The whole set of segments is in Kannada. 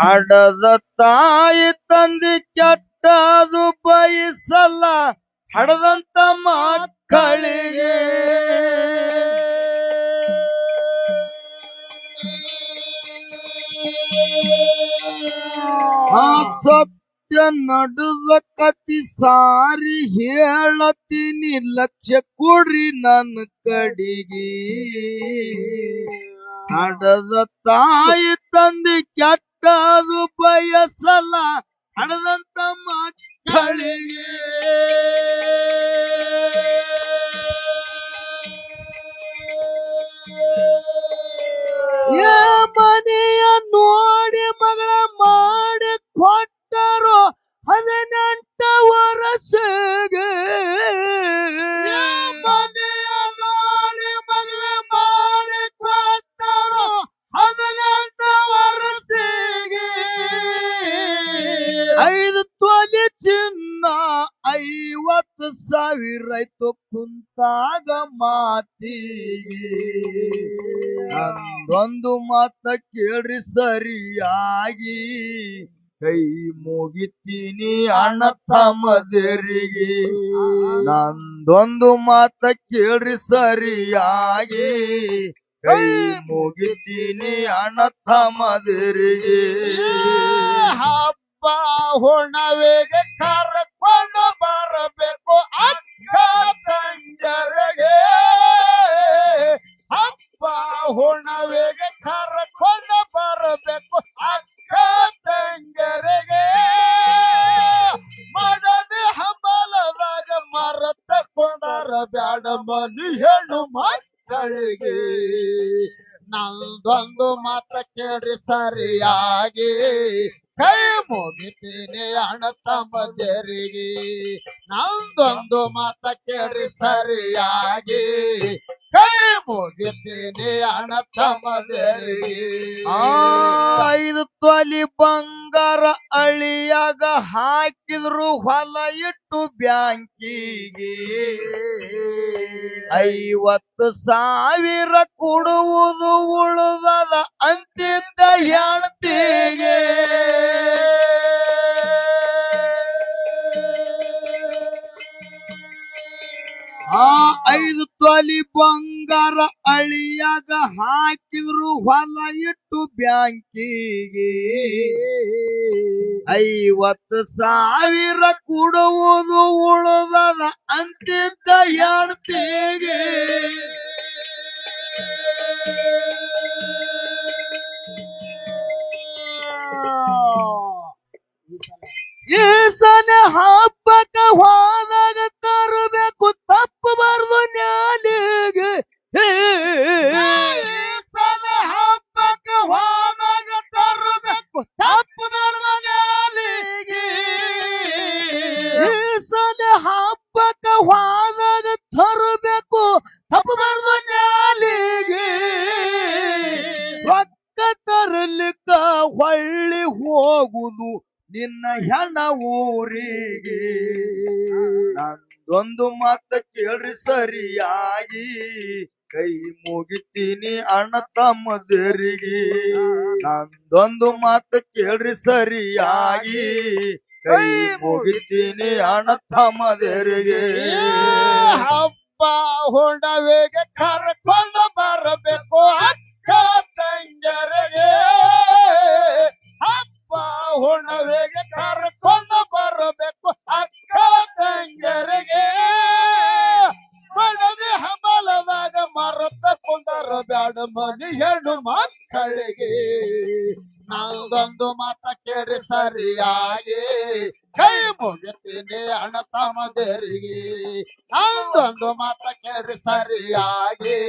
ಹಡದ ತಾಯಿ ತಂದೆ ಕೆಟ್ಟದು ಬಯಸಲ್ಲ ಹಡದಂತ ಮಕ್ಕಳಿಗೆ. ಆ ನಡುದ ಕತಿ ಸಾರಿ ಹೇಳತೀನಿ ಲಕ್ಷ ಕೊಡ್ರಿ ನನ್ನ ಕಡಿಗೆ. ಹಡದ ತಾಯಿ ತಂದೆ ಕೆಟ್ಟದು ಬಯಸಲ್ಲ ಹಡದಂತ ಮಕ್ಕಳಿಗೆ ಮುಗಿತೀನಿ ಅಣ್ಣ ತಮ್ಮದರಿಗೆ ನಂದೊಂದು ಮಾತ ಕೇಳ್ರಿ ಸರಿಯಾಗಿ. ಕೈ ಮುಗಿತೀನಿ ಅಣ್ಣ ತಮ್ಮದರಿಗೆ ಹಬ್ಬ ಹೊಣವೇಗ ಕರ್ಕೊಂಡು ಬರಬೇಕು ಅಕ್ಕ ತಂಜರಿಗೆ ಹಬ್ಬ ಹುಣವೆಗೆ ಕರ್ಕೊಂಡು ಬರಬೇಕು. ಅಕ್ಕ ತಂಗರಿಗೆ ಮಾಡದೆ ಹಂಬಲದಾಗ ಮರತ ಕೊಂಡರ ಬ್ಯಾಡ ಮನಿ ಹೆಣ್ಣು ಮಕ್ಕಳಿಗೆ. ನಂದೊಂದು ಮಾತ ಕೇಳಿ ಸರಿಯಾಗಿ. ಕೈ ಮುಗಿತೀನಿ ಅಣ್ಣ ತಮ್ಮದರಿಗೆ ನಂದೊಂದು ಮಾತ ಕೇಳಿ ಸರಿಯಾಗಿ. ಕೈ ಮುಗಿತೀನಿ ಅಣ್ಣ ಆ ಐದು ತೊಲಿ ಬಂಗಾರ ಅಳಿಯಾಗ ಹಾಕಿದ್ರು ಹೊಲ ಇಟ್ಟು ಬ್ಯಾಂಕಿಗೆ. ಐವತ್ತು ಸಾವಿರ ಕೊಡುವುದು ಉಳಿದದ ಅಂತಿದ್ದ ಹೆಣ್ತಿಗೆ. ಆ ಐದು ತೊಲಿ ಬಂಗಾರ ಅಳಿಯಾಗ ಹಾಕಿದ್ರು ಹೊಲ ಇಟ್ಟು ಬ್ಯಾಂಕಿಗೆ. ಐವತ್ತು ಸಾವಿರ ಕೊಡುವುದು ಉಳಿದದ ಅಂತಿದ್ದ ಹೆಣ್ತಿಗೆ. ಈ ಸಲ ಹಬ್ಬಕ್ಕ ಹೋದಾಗ ತರಬೇಕು, ತಪ್ಪು ಬರ್ದು ನ್ಯಾಲಿಗೆ. ಸಲ ಹಬ್ಬಕ್ಕೆ ಹೋದಾಗ ತರಬೇಕು, ತಪ್ಪು ನಾಲಿಗೆ ಈ ಸಲ ಹಬ್ಬಕ್ಕ ಹೋದಾಗ ಸರಿಯಾಗಿ ಕೈ ಮುಗಿತೀನಿ ಅಣ್ಣ ತಮ್ಮದರಿಗೆ ನಂದೊಂದು ಮಾತು ಕೇಳ್ರಿ ಸರಿಯಾಗಿ ಕೈ ಮುಗಿತೀನಿ ಅಣ್ಣ ತಮ್ಮದರಿಗೆ ಹಬ್ಬ ಹೊಂಡವೇಗ ಕರ್ಕೊಂಡು ಬರಬೇಕು ಅಕ್ಕ ತಂಗರಿಗೆ ಹಬ್ಬ ಹೊಂಡವೇಗ ಕರ್ಕೊಂಡು ಮನಿ ಹೆಣ್ಣು ಮಕ್ಕಳಿಗೆ. ನಾವೊಂದು ಮಾತ ಕೇಳಿ ಸರಿಯಾಗಿ. ಕೈ ಮುಗಿತೀನಿ ಅಣ್ಣ ತಮ್ಮದರಿಗೆ. ನಾವೊಂದು ಮಾತ ಕೇಳಿ ಸರಿಯಾಗಿ.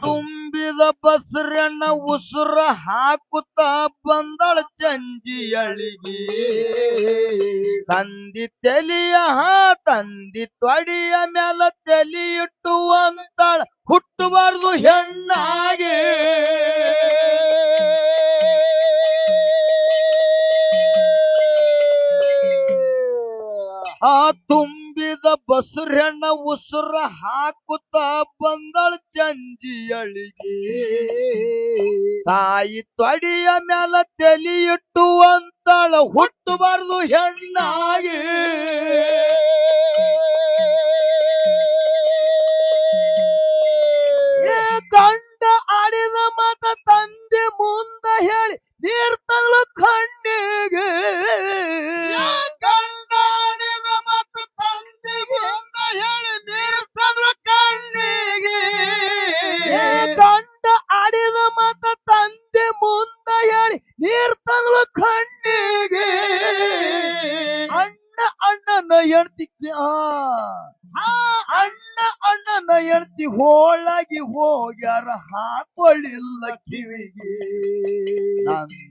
ತುಂಬಿದ ಬಸರಣ್ಣ ಉಸುರ ಹಾಕುತ್ತ ಬಂದಳ ಚಂಜಿ ಅಳಿಗೆ. ತಂದಿ ತೆಲಿಯ ತಂದಿ ತೊಡಿಯ ಮ್ಯಾಲ ತಲಿ ಇಟ್ಟು ಅಂತಾಳ. ಹುಟ್ಟಬಾರ್ದು ಹೆಣ್ಣಾಗೆ ಬಸರೆಣ್ಣ ಉಸುರ ಹಾಕುತ್ತ ಬಂದಳ ಚಂಜಿಯಳಿಗೆ ತಾಯಿ ತೊಡಿಯ ಮ್ಯಾಲ ತಲಿ ಇಟ್ಟು ಅಂತಾಳ ಹುಟ್ಟಬಾರ್ದು ಹೆಣ್ಣಾಗಿ. ಕಂಡ ಆಡಿದ ಮತ ತಂದೆ ಮುಂದ ಹೇಳಿ ನೀರ್ತಳು ತಗಲು ಕಣ್ಣಿಗೆ. ಗಂಡಾಡಿದ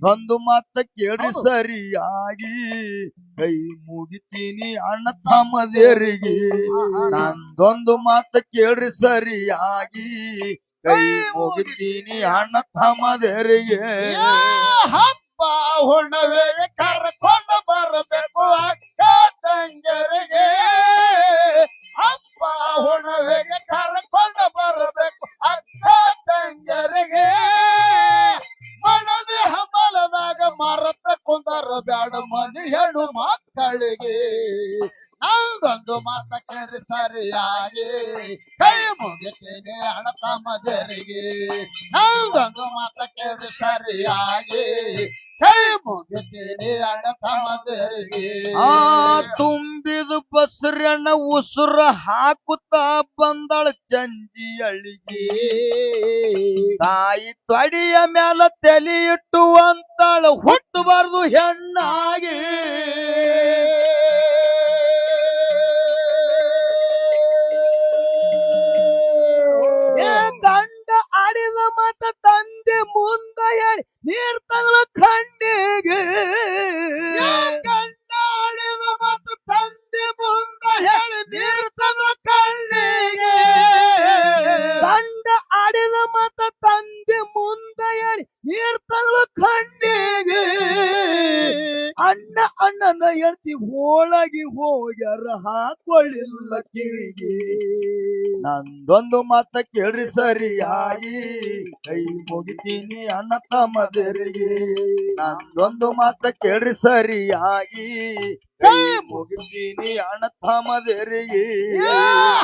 ನಂದೊಂದು ಮಾತ ಕೇಳಿ ಸರಿಯಾಗಿ. ಕೈ ಮುಗಿತೀನಿ ಅಣ್ಣ ತಮ್ಮದೇರಿಗೆ. ನಂದೊಂದು ಮಾತ ಕೇಳಿ ಸರಿಯಾಗಿ. ಕೈ ಮುಗಿತೀನಿ ಅಣ್ಣ ತಮ್ಮದೇರಿಗೆ. ಹಪ್ಪ ಹಬ್ಬ ಹೊಣವೇ ಕರ್ಕೊಂಡು ಬರಬೇಕು. ಕೇಳಿ ಸರಿಯಾಗಿ ಕೈ ಮುಗಿತೀನಿ ಹಣ ತಮ್ಮದರಿಗೆ ನಂದೊಂದು ಮಾತ ಕೇಳಿ ಸರಿಯಾಗಿ ಕೈ ಮುಗಿತೀನಿ ಹಣ ತಮ್ಮದರಿಗೆ ಆ ತುಂಬಿದ ಬಸರಣ್ಣ ಉಸುರ ಹಾಕುತ್ತಾ ಬಂದಳ ಚಂಜಿ ಅಳಿಗೆ. ತಾಯಿ ತೊಡಿಯ ಮ್ಯಾಲ ತಲೆ ಇಟ್ಟು ಅಂತಾಳ ಹುಟ್ಟಬಾರ್ದು ಹೆಣ್ಣಾಗಿ. ಮತ ತಂದೆ ಮುಂದ ಹೇಳಿ ನೀರ್ ತಗಲು ಕಣ್ಣಿಗೆ. ಹೆಂಡತಿ ಹೋಳಗಿ ಹೋಗ್ಯಾರ ಹಾಕೊಳ್ಳಿಲ್ಲ ಕಿವಿಗೆ. ನಂದೊಂದು ಮಾತ ಕೇಳಿ ಸರಿಯಾಗಿ, ಕೈ ಮುಗಿತೀನಿ ಅಣ್ಣ ತಮ್ಮದರಿಗೆ. ನಂದೊಂದು ಮಾತ ಕೇಳಿ ಸರಿಯಾಗಿ, ಕೈ ಮುಗಿತೀನಿ ಅಣ್ಣ ತಮ್ಮದರಿಗೆ.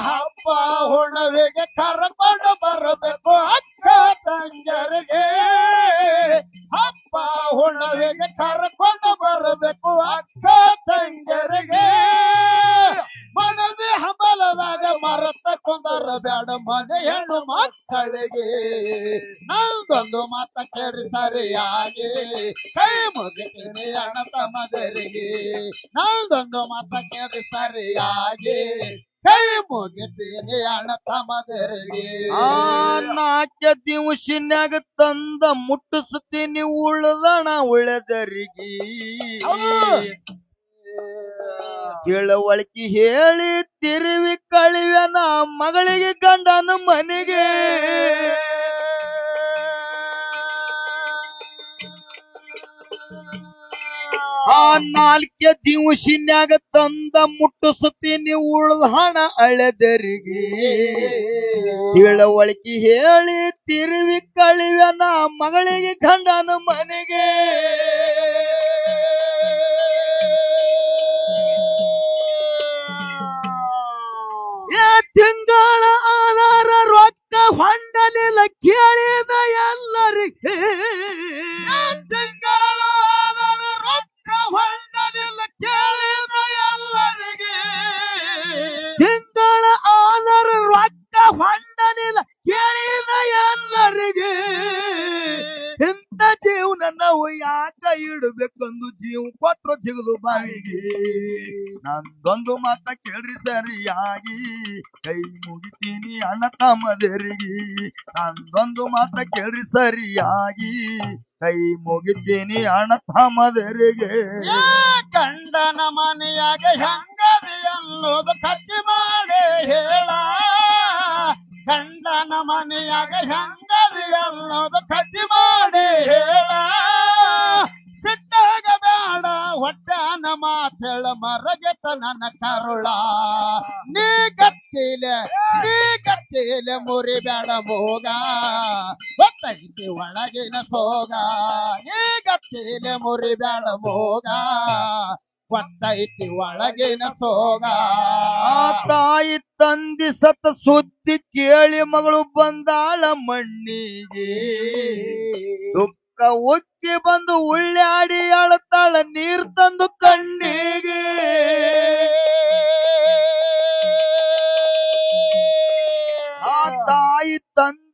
ಹಬ್ಬ ಹೊಣವೆಗೆ ಕರ್ಕೊಂಡು ಬರಬೇಕು ಅಕ್ಕ ತಂಗರಿಗೆ ಹಬ್ಬ ಹೊಣವೆಗೆ ಕರ್ಕೊಂಡು ಬರಬೇಕು ಅಕ್ಕ ತಂಗರಿಗೆ ಮನದಿ ಹಂಬಲದಾಗ ಮರತ ಕುಂದರ ಬ್ಯಾಡ ಮನೆ ಹೆಣ್ಣು ಮಕ್ಕಳಿಗೆ. ನಂದೊಂದು ಮಾತ ಕೇಳಿ ಸರಿಯಾಗಿ ಕೈ ಮುಗಿತೀನಿ ಅಣ ತಮದರಿಗೆ ನಂದೊಂದು ಮಾತ ಕೇಳಿ ಸರಿಯಾಗಿ ಕೈ ಮುಗಿತೀನಿ ಅಣ್ಣ ತಮದರಿಗೆ ಆ ದಿವಸಿನಾಗ ದಿವಸಿನ್ಯಾಗ ತಂದ ಮುಟ್ಟಿಸ್ತೀನಿ ಉಳ್ದಣ ಉಳೆದರಿಗೆ ತಿಳುವಳಿಕೆ ಹೇಳಿ ತಿರುವಿ ಕಳಿವೆನ ಮಗಳಿಗೆ ಗಂಡನ ಮನೆಗೆ. ಆ ನಾಲ್ಕೆ ದಿವಸಿನ್ಯಾಗ ತಂದ ಮುಟ್ಟಿಸುತ್ತೀನಿ ಉಳ್ದ ಹಣ ಅಳೆದರಿಗೆ. ತಿಳವಳಿಕೆ ಹೇಳಿ ತಿರುವಿ ಕಳಿವೆನ ಮಗಳಿಗೆ ಗಂಡನ ಮನೆಗೆ. ತಮ್ಮದರಿಗೆ ನಂದೊಂದು ಮಾತ ಕೇಳ್ರಿ ಸರಿಯಾಗಿ. ಕೈ ಮುಗಿದ್ದೀನಿ ಅಣ್ಣ ತಮ್ಮದರಿಗೆ. ಕಂಡನ ಗಂಡನ ಮನೆಯಾಗ ಹೆಂಗದಿ ಅನ್ನೋದು ಕಟ್ಟಿ ಮಾಡಿ ಹೇಳ. ಗಂಡನ ಮನೆಯಾಗ ಹೆಂಗದಿ ಅನ್ನೋದು ಕಟ್ಟಿ ಮಾಡಿ ಹೇಳ. ಸಿಟ್ಟಾಗ ಬೇಡ ಹೊಟ್ಟನ ಮಾತೇಳ ಮರಗೆತ ನನ್ನ ಕರುಳ. ನೀ ಗತ್ತಿಲೆ, ನೀ ಗತ್ತಿಲೆ ಮುರಿಬೇಡ ಮೋಗ ಗೊತ್ತೈತಿ ಒಳಗಿನ ಸೋಗ ನೀ ಗತ್ತಿಲೆ ಮುರಿಬೇಡ ಮೋಗ ಗೊತ್ತೈತಿ ಒಳಗಿನ ಸೋಗ. ಆ ತಾಯಿ ತಂದಿ ಸತ ಸುದ್ದಿ ಕೇಳಿ ಮಗಳು ಬಂದಾಳ ಮಣ್ಣಿಗೆ. ದುಃಖ ಉಕ್ಕಿ ಬಂದು ಉಳ್ಳಾಡಿ ಅಳತಾಳ ನೀರ್ ತಂದು ಕಣ್ಣಿಗೆ.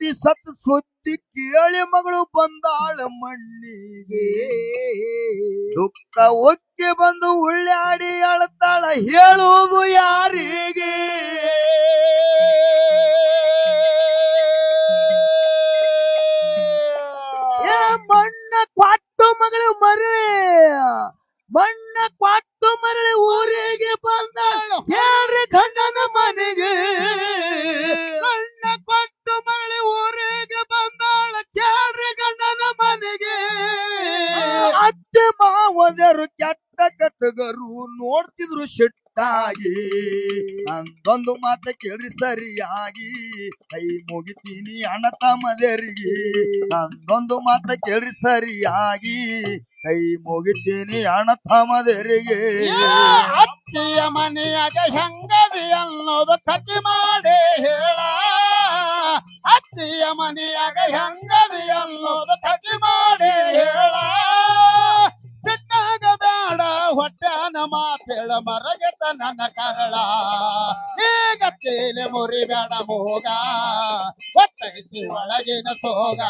ತಂದಿ ಸತ್ ಸುದ್ದಿ ಕೇಳಿ ಮಗಳು ಬಂದಾಳ ಮಣ್ಣಿಗೆ. ದುಃಖ ಒಕ್ಕೆ ಬಂದು ಉಳ್ಳಾಡಿ ಅಳತಾಳ, ಹೇಳುವುದು ಯಾರಿಗೆ? ಮಣ್ಣ ಕ್ವಾಟು ಮಗಳು ಮರಳಿ, ಮಣ್ಣ ಕ್ವಾಟು ಮರಳಿ ಊರಿಗೆ ಬಂದಾಳ, ಹೇಳ್ರಿ ಗಂಡನ ಮನೆಗೆ. ಅಂದೊಂದು ಮಾತ ಕೇಳ್ರಿ ಸರಿಯಾಗಿ. ಕೈ ಮುಗಿತೀನಿ ಅಣ್ಣ ತಮ್ಮದೇರಿಗೆ. ನಂದೊಂದು ಮಾತ ಕೇಳ್ರಿ ಸರಿಯಾಗಿ. ಕೈ ಮುಗಿತೀನಿ ಅಣ್ಣ ತಮ್ಮದೇರಿಗೆ. ಅತ್ತಿಯ ಮನೆಯಾಗ ಹೆಂಗದಿ ಅನ್ನೋದು ಕತಿ ಮಾಡಿ ಹೇಳ. ಅತ್ತಿಯ ಮನೆಯಾಗ ಹೆಂಗದಿ ಅನ್ನೋದು ಕತಿ ಮಾಡಿ ಹೇಳ. ಸಿಟ್ಟಾಗ ಬೇಡ ಹೊಟ್ಟೆನ ಮಾತೇಳ ಮರಗೆತ ನನ್ನ ಕರಳ. ಈಗ ತೇಲೆ ಮುರಿಬೇಡ ಮೋಗ ಹೊಟ್ಟೈತಿ ಒಳಗಿನ ಸೋಗ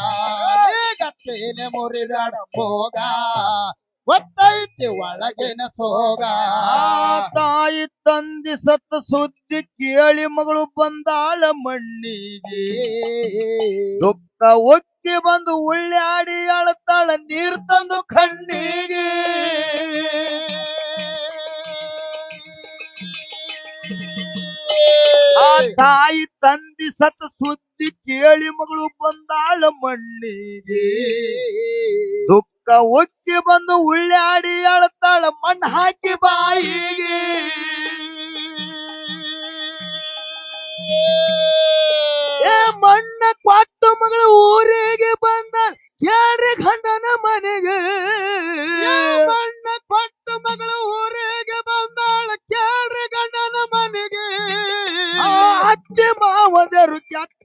ಈಗ ತೇಲೆ ಮುರಿಬೇಡ ಮೋಗ. ಗೊತ್ತೈತಿ ಒಳಗಿನ ಸೋಗ ತಾಯಿ ತಂದಿ ಸತ್ತ ಸುದ್ದಿ ಕೇಳಿ ಮಗಳು ಬಂದಾಳ ಮಣ್ಣಿಗೆ. ದುಃಖ ಒಕ್ಕಿ ಬಂದು ಉಳ್ಳಾಡಿ ಅಳತಾಳ ನೀರ್ ತಂದು ಕಣ್ಣಿಗೆ. ಆ ತಾಯಿ ತಂದಿ ಸತ್ತ ಸುದ್ದಿ ಕೇಳಿ ಮಗಳು ಬಂದಾಳ ಮಣ್ಣಿಗೆ. ದುಃಖ ಒಕ್ಕಿ ಬಂದು ಉಳ್ಳಾಡಿ ಅಳತಾಳ ಮಣ್ಣು ಹಾಕಿ ಬಾಯಿಗೆ. ಏ ಮಣ್ಣ ಕೊಟ್ಟು ಮಗಳು ಊರಿಗೆ ಬಂದಾಳ ಯಾರೇ ಗಂಡನ ಮನೆಗೆ. ಮಣ್ಣ ಕೊಟ್ಟು ಮಗಳು ಊರಿಗೆ ಬಂದಾಳ ಕೇಳ್ರಿ ಗಂಡನ ಮನೆಗೆ. ಅತ್ತೆ ಮಾವದರು ಕೆಟ್ಟ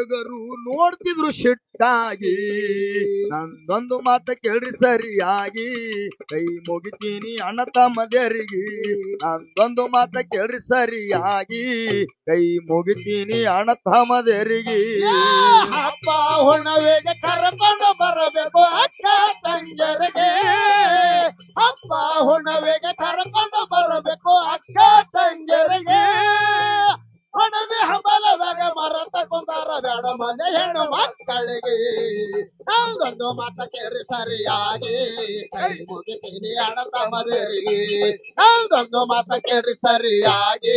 ಕಟ್ಟಗರು ನೋಡ್ತಿದ್ರು ಶಿಟ್ಟಾಗಿ. ನಂದೊಂದು ಮಾತ ಕೇಳ್ರಿ ಸರಿಯಾಗಿ. ಕೈ ಮುಗಿತೀನಿ ಅಣ್ಣ ತಮ್ಮದರಿಗೆ. ನಂದೊಂದು ಮಾತ ಕೇಳ್ರಿ ಸರಿಯಾಗಿ. ಕೈ ಮುಗಿತೀನಿ ಅಣ್ಣ ತಮ್ಮದರಿಗೆ. ಅಪ್ಪ ಹೊಣವೇಗ ಕರ್ಕೊಂಡು ತಮ್ಮದರಿಗೆ ನಾವೊಂದು ಮಾತ ಕೇಳಿ ಸರಿಯಾಗಿ?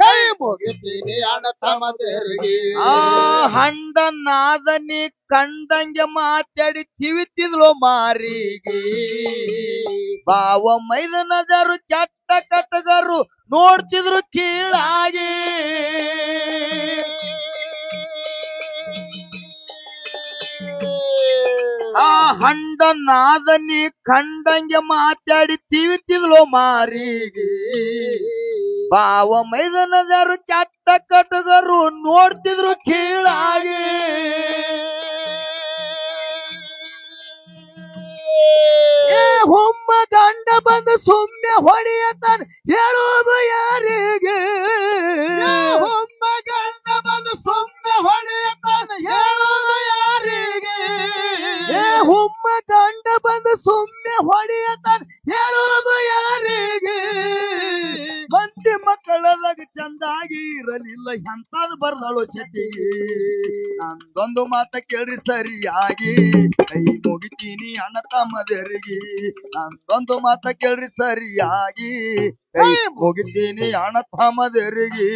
ಕೈ ಮುಗಿತೀನಿ ಅಣ್ಣ ತಮ್ಮದರಿಗೆ. ಆ ಹಂಡ ನಾದನಿ ಕಂಡಂಗೆ ಮಾತಾಡಿ ತಿವಿತಿದ್ಲು ಮಾರಿಗೆ. ಬಾವ ಮೈದನದರು ಕೆಟ್ಟ ಕಟ್ಟಗರು ನೋಡ್ತಿದ್ರು ಕೀಳಾಗಿ. ಆ ಹಂಡ ನಾದನಿ ಕಂಡಂಗೆ ಮಾತಾಡಿ ತಿವಿತಿದ್ಲು ಮಾರಿಗೆ. ಬಾವ ಮೈದನದರು ಚಟ್ಟ ಕಟ್ಟಗರು ನೋಡ್ತಿದ್ರು ಕೀಳಾಗಿ. ಹೊಮ್ಮ ಗಂಡ ಬಂದು ಸುಮ್ಮನೆ ಹೊಡೆಯತಾನೆ ಹೇಳುವುದು ಯಾರಿಗೆ? ಹೊಮ್ಮ ಗಂಡ ಬಂದು ಸುಮ್ಮನೆ ಹೊಡೆಯತಾನೆ, ಹೇಳೋದು ಯಾರಿಗೆ? ಏ ಹೊಮ್ಮ ಗಂಡ ಬಂದು ಸುಮ್ಮನೆ ಹೊಡೆಯತಾನ ಹೇಳೋದು ಯಾರಿಗೆ? ಮಂದಿ ಮಕ್ಕಳದಾಗ ಚಂದಾಗಿ ಇರಲಿಲ್ಲ. ಎಂತಾದ್ ಬರ್ದಳು ಚಟಿಗೆ ನಂದೊಂದು ಮಾತ ಕೇಳಿ ಸರಿಯಾಗಿ. ಕೈ ಮುಗಿತೀನಿ ಅಣ್ಣ ತಮ್ಮದರಿಗೆ. ನಂದೊಂದು ಮಾತ ಕೇಳಿ ಸರಿಯಾಗಿ. ಕೈ ಮುಗಿತೀನಿ ಅಣ್ಣ ತಮ್ಮದರಿಗೆ.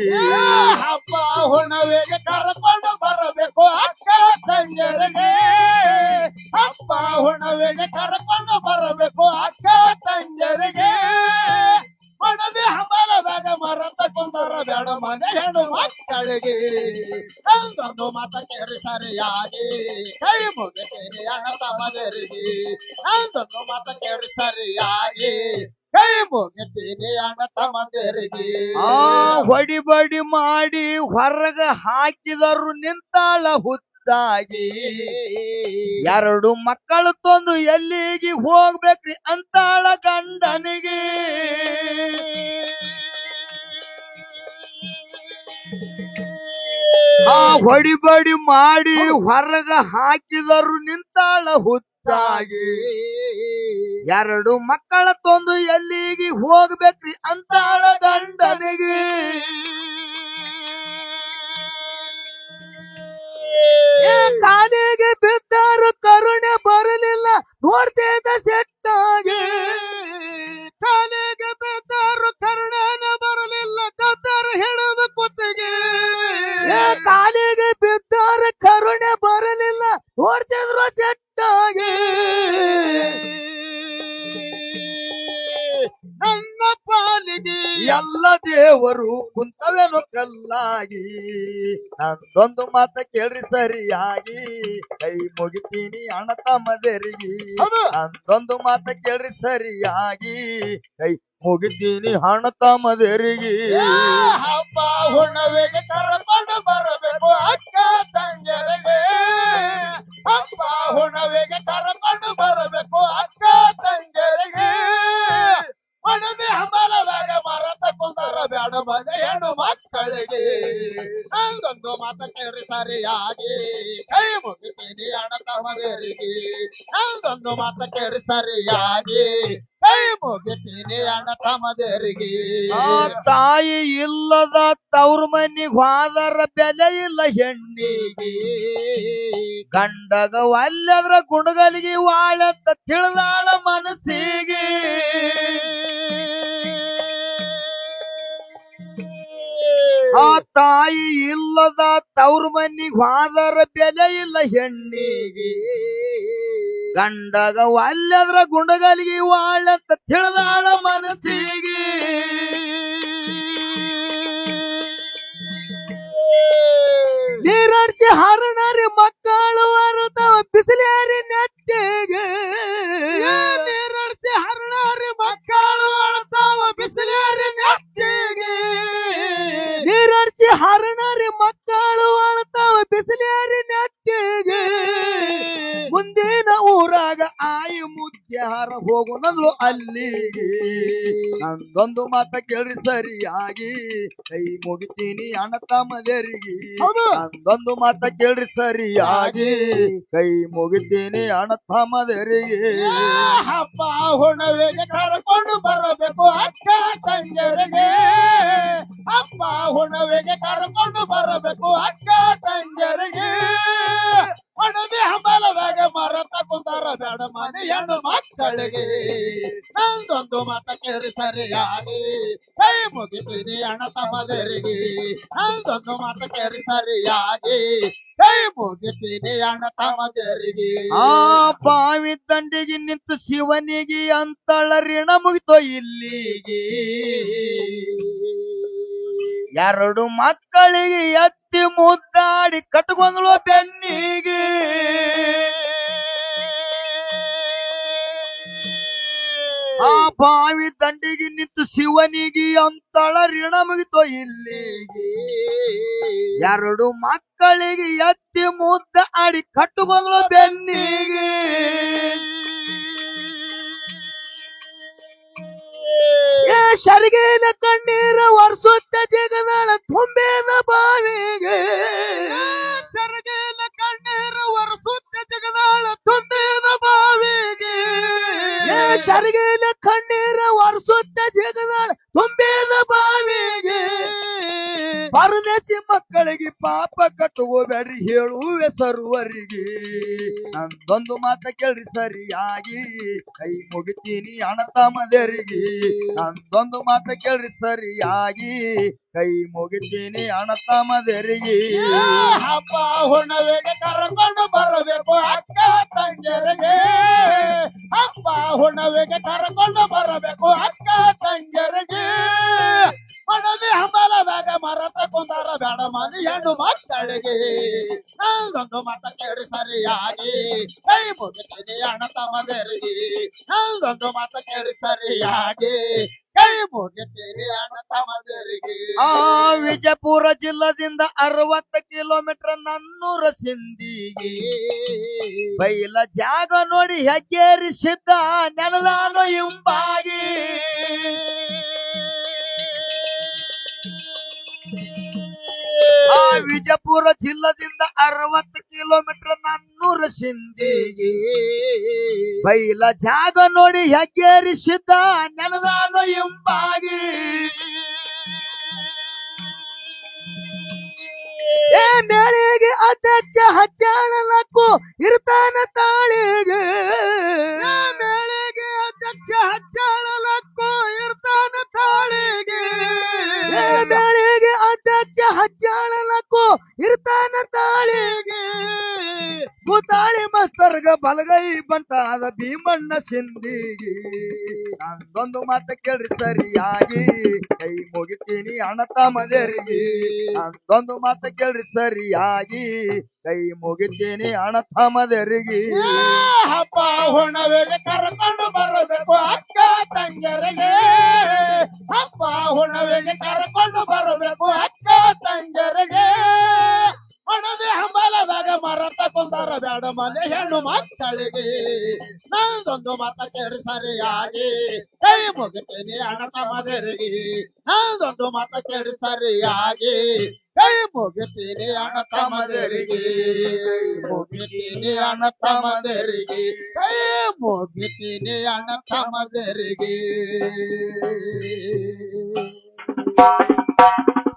ಹಬ್ಬ ಹುಣವೆಗೆ ಕರ್ಕೊಂಡು ಬರಬೇಕು ಅಕ್ಕ ತಂಗಿಯರಿಗೆ. ಹಬ್ಬ ಹುಣವೆಗೆ ಕರ್ಕೊಂಡು ಬರಬೇಕು ಅಕ್ಕ ತಂಗಿಯರಿಗೆ. ಮನದಿ ಬೇಡ ಮರತ ಕುಂದರ ಬೇಡ, ಮನೆ ಹೆಣ್ಣು ಮಕ್ಕಳಿಗೆ ಮಾತ ಕೇಳಿ ಸರಿಯಾಗಿ. ಕೈ ಮುಗಿತೀನಿ ಅಣ್ಣ ತಮ್ಮದರಿಗೆ. ನಂದೊಂದು ಮಾತ ಕೇಳಿ ಸರಿಯಾಗಿ. ಕೈ ಅಣ್ಣ ಆ ಹೊಡಿ ಬಡಿ ಮಾಡಿ ಹೊರಗ ಹಾಕಿದರು ನಿಂತಾಳ ಹುಚ್ಚಾಗಿ ಎರಡು ಮಕ್ಕಳು ತಂದು ಎಲ್ಲಿಗೆ ಹೋಗ್ಬೇಕ್ರಿ ಅಂತಾಳ ಗಂಡನಿಗೆ? ಆ ಹೊಡಿಬಡಿ ಮಾಡಿ ಹೊರಗ ಹಾಕಿದರು ನಿಂತಾಳ ಹುಚ್ಚಾಗಿ. ಎರಡು ಮಕ್ಕಳ ತಂದು ಎಲ್ಲಿಗೆ ಹೋಗ್ಬೇಕ್ರಿ ಅಂತಾಳ ಗಂಡನಿಗೆ? ಏ ನಂದೊಂದು ಮಾತ ಕೇಳ್ರಿ ಸರಿಯಾಗಿ. ಕೈ ಮುಗಿತೀನಿ ಅಣ್ಣ ತಮ್ಮದರಿಗೆ. ಅಂತೊಂದು ನಂದೊಂದು ಮಾತ ಕೇಳ್ರಿ ಸರಿಯಾಗಿ. ಕೈ ಮುಗಿತೀನಿ ಅಣ್ಣ ತಮ್ಮದರಿಗೆ. ಹಬ್ಬ ಬೇಗ ಕರ್ಕೊಂಡು ಸರಿಯಾಗಿ. ಆ ತಾಯಿ ಇಲ್ಲದ ತವ್ರ ಮನಿಗ್ ಹೋದರ ಬೆಲೆ ಇಲ್ಲ ಹೆಣ್ಣಿಗೆ. ಗಂಡಗ ಅಲ್ಲದ್ರ ಗುಣಗಲಿಗೆ ವಾಳತ್ತ ತಿಳಿದಾಳ ಮನಸ್ಸಿಗೆ. ಆ ತಾಯಿ ಇಲ್ಲದ ತವ್ರ ಮನಿಗ್ ಹೋದರ ಬೆಲೆ ಇಲ್ಲ ಹೆಣ್ಣಿಗೆ. ಗಂಡಗ ವಾಲ್ಯದ್ರ ಗುಂಡಗಾಲಿಗೆ ವಾಳತ್ತ ತಿಳಿದಾಳ ಮನಸ್ಸಿಗೆ. ನೀರಾಡ್ಸಿ ಹರಣರಿ ಮಕ್ಕಳು ಅರುತಾವ ಬಿಸಿಲೇರಿ ನೆತ್ತಿಗೆ. ನೀರಾಡ್ಸಿ ಹರಣಾರಿ ಮಕ್ಕಳು ಅಳ್ತಾವ ಬಿಸಿಲೇರಿ ನೆತ್ತಿಗೆ. ನೀರಾಡ್ಸಿ ಹರಣರಿ ಮಕ್ಕಳು ಅಳತಾವ ಬಿಸಿಲೇರಿ ನೆತ್ತಿಗೆ. ಹಾರ ಹೋಗು ಅಲ್ಲಿ. ಅಲ್ಲಿಗೆ ನಂದೊಂದು ಮಾತ ಕೇಳಿ ಸರಿಯಾಗಿ. ಕೈ ಮುಗಿತೀನಿ ಅಣ್ಣ ತಮ್ಮದೇರಿಗೆ. ನಂದೊಂದು ಮಾತ ಕೇಳಿ ಸರಿಯಾಗಿ. ಕೈ ಮುಗಿತೀನಿ ಅಣ್ಣ ತಮ್ಮದೇರಿಗೆ. ಹಬ್ಬ ಹುಣವಿಗೆ ಕರ್ಕೊಂಡು ಬರಬೇಕು ಅಕ್ಕ ತಂಗಿಯರಿಗೆ. ಹಬ್ಬ ಹೊಣವೆಗೆ ಕರ್ಕೊಂಡು ಬರಬೇಕು ಅಕ್ಕ ತಂಗಿಯರಿಗೆ. ಒಡದೆ ಹಂಬಲದಾಗ ಮರತ ಕುಂತಾರ ಬೇಡ ಮನೆ ಹೆಣ್ಣು ಮಕ್ಕಳಿಗೆ. ನಂದೊಂದು ಮತ ಕೇಳಿ ಸರಿಯಾಗಿ. ಕೈ ಮುಗಿತೀನಿ ಅಣ್ಣ ತಮ್ಮದರಿಗೆ. ನಂದೊಂದು ಮತ ಕೇಳಿ ಸರಿಯಾಗಿ. ಕೈ ಮುಗಿತೀನಿ ಅಣ್ಣ ತಮ್ಮದರಿಗೆ. ಆ ಬಾವಿ ದಂಡಿಗೆ ನಿಂತು ಶಿವನಿಗೆ ಅಂತಳ ಋಣ ಮುಗಿತೋ ಇಲ್ಲಿಗೆ. ಎರಡು ಮಕ್ಕಳಿಗೆ ಎತ್ತಿ ಮುದ್ದಾಡಿ ಕಟ್ಕೊಂಡ್ಲು ಬೆನ್ನಿಗೆ. ಆ ಬಾವಿ ದಂಡಿಗೆ ನಿಂತು ಶಿವನಿಗೆ ಅಂತಳ ಋಣ ಮುಗಿತೋ ಇಲ್ಲಿಗೆ. ಎರಡು ಮಕ್ಕಳಿಗೆ ಎತ್ತಿ ಮುದ್ದಾಡಿ ಕಟ್ಕೊಂಡ್ಲು ಬೆನ್ನಿಗೆ. ಏ ಶರಿಗೇನ ಕಣ್ಣೀರ ವರ್ಷುತ್ತ ಜಗದಾಳ ತುಂಬೇದ ಬಾವಿಗೆ. ಶರಿಗೇನ ಕಣ್ಣೀರ ವರ್ಷುತ್ತ ಜಗದಾಳ ತುಂಬೇನ ಬಾವಿಗೆ. ಏ ಶರ್ಗೇನ ಕಟ್ಟುಕೋಬೇಡ್ರಿ ಹೇಳುವೆ ಸರ್ವರಿಗೆ. ನಂದೊಂದು ಮಾತ ಕೇಳ್ರಿ ಸರಿಯಾಗಿ, ಕೈ ಮುಗಿತೀನಿ ಅಣ ತಮ್ಮದರಿಗೆ. ನಂದೊಂದು ಮಾತ ಕೇಳ್ರಿ ಸರಿಯಾಗಿ, ಕೈ ಮುಗಿತೀನಿ ಅಣ ತಮ್ಮದರಿಗೆ. ಹಬ್ಬ ಹುಣ್ಣವಿಗೆ ಕರ್ಕೊಂಡು ಬರಬೇಕು ಅಕ್ಕ ತಂಗಿಯರಿಗೆ. ಹಬ್ಬ ಹೊಣವೆಗೆ ಕರ್ಕೊಂಡು ಬರಬೇಕು ಅಕ್ಕ ತಂಗಿಯರಿಗೆ. ಬೇಡ ಮನೆ ಹೆಣ್ಣು ಮಕ್ಕಳಿಗೆ ನಂದೊಂದು ಮತ ಕೇಳಿ ಸರಿಯಾಗಿ. ಕೈ ಮುಗಿಸಿದೆ ಅಣ್ಣ, ತಮ್ಮದರಿಗೆ. ನಂದೊಂದು ಮತ ಕೇಳಿ ಸರಿಯಾಗಿ. ಕೈ ಮುಗಿಸಿದೆ ಅಣ್ಣ, ತಮ್ಮದರಿಗೆ. ಆ ವಿಜಯಪುರ ಜಿಲ್ಲದಿಂದ ಅರವತ್ತು ಕಿಲೋಮೀಟರ್ ನನ್ನೂರ ಸಿಂದಿಗೆ ಬೈಲ ಜಾಗ ನೋಡಿ ಹೆಗ್ಗೇರಿಸಿದ್ದ ನೆನದಾನು ಹಿಂಬಾಗಿ. ಆ ವಿಜಯಪುರ ಜಿಲ್ಲದಿಂದ ಅರವತ್ತು ಕಿಲೋಮೀಟರ್ ನನ್ನೂರ ಸಿಂಧಿಗೆ ಬೈಲ ಜಾಗ ನೋಡಿ ಹೆಗ್ಗೇರಿಸಿದ್ದ ನೆಲದಾಗ ಎಂಬಾಗಿ. ಏ ಮೇಳಿಗೆ ಅಧ್ಯಕ್ಷ ಹಚ್ಚಾಳಲಕ್ಕು ಇರ್ತಾನ ತಾಳಿಗೆ. ಮೇಳಿಗೆ ಅಧ್ಯಕ್ಷ ಹಚ್ಚಾಳಲಕ್ಕೂ ಅಧ್ಯಕ್ಷ ಇರ್ತಾನ ತಾಳಿಗೆ. ಕೂತಾಳಿ ಮಸ್ತರ್ಗ ಬಲಗೈ ಬಂಟಾದ ಭೀಮಣ್ಣ ಸಿಂದಿಗೆ ನಂದೊಂದು ಮಾತ ಕೇಳ್ರಿ ಸರಿಯಾಗಿ. ಕೈ ಮುಗಿತೀನಿ ಅಣ್ಣ ತಮ್ಮದೇರಿಗೆ. ನಂದೊಂದು ಮಾತ ಕೇಳ್ರಿ ಸರಿಯಾಗಿ. ಕೈ ಮುಗಿತೀನಿ ಅಣ್ಣ ತಮ್ಮದೇರಿಗೆ. ಹಬ್ಬ ಹುಣವೆಗೆ ಕರ್ಕೊಂಡು ಬರಬೇಕು ಅಕ್ಕ ತಂಗರಿಗೆ ಹಬ್ಬ ಹುಣವೆಗೆ ಕರ್ಕೊಂಡು ಬರಬೇಕು ಅಕ್ಕ ತಂಗರಿಗೆ ಒಣದೆ ಹಂಬಲದಾಗ ಮರತ ಕುಂದರ ಬೇಡ ಮನೆ ಹೆಣ್ಣು ಮಕ್ಕಳಿಗೆ. ನಂದೊಂದು ಮತ ಕೇಳಿ ಸರಿಯಾಗಿ, ಕೈ ಮುಗಿತೀನಿ ಅಣ್ಣ ತಮ್ಮದರಿಗೆ. ನಂದೊಂದು ಮತ ಕೇಳಿ ಸರಿಯಾಗಿ, ಕೈ ಮುಗಿತೀನಿ ಅಣ್ಣ ತಮ್ಮದರಿಗೆ. ಮುಗಿತೀನಿ ಅಣ್ಣ ತಮ್ಮದರಿಗೆ, ಕೈ ಮುಗಿತೀನಿ ಅಣ್ಣ ತಮ್ಮದರಿಗೆ.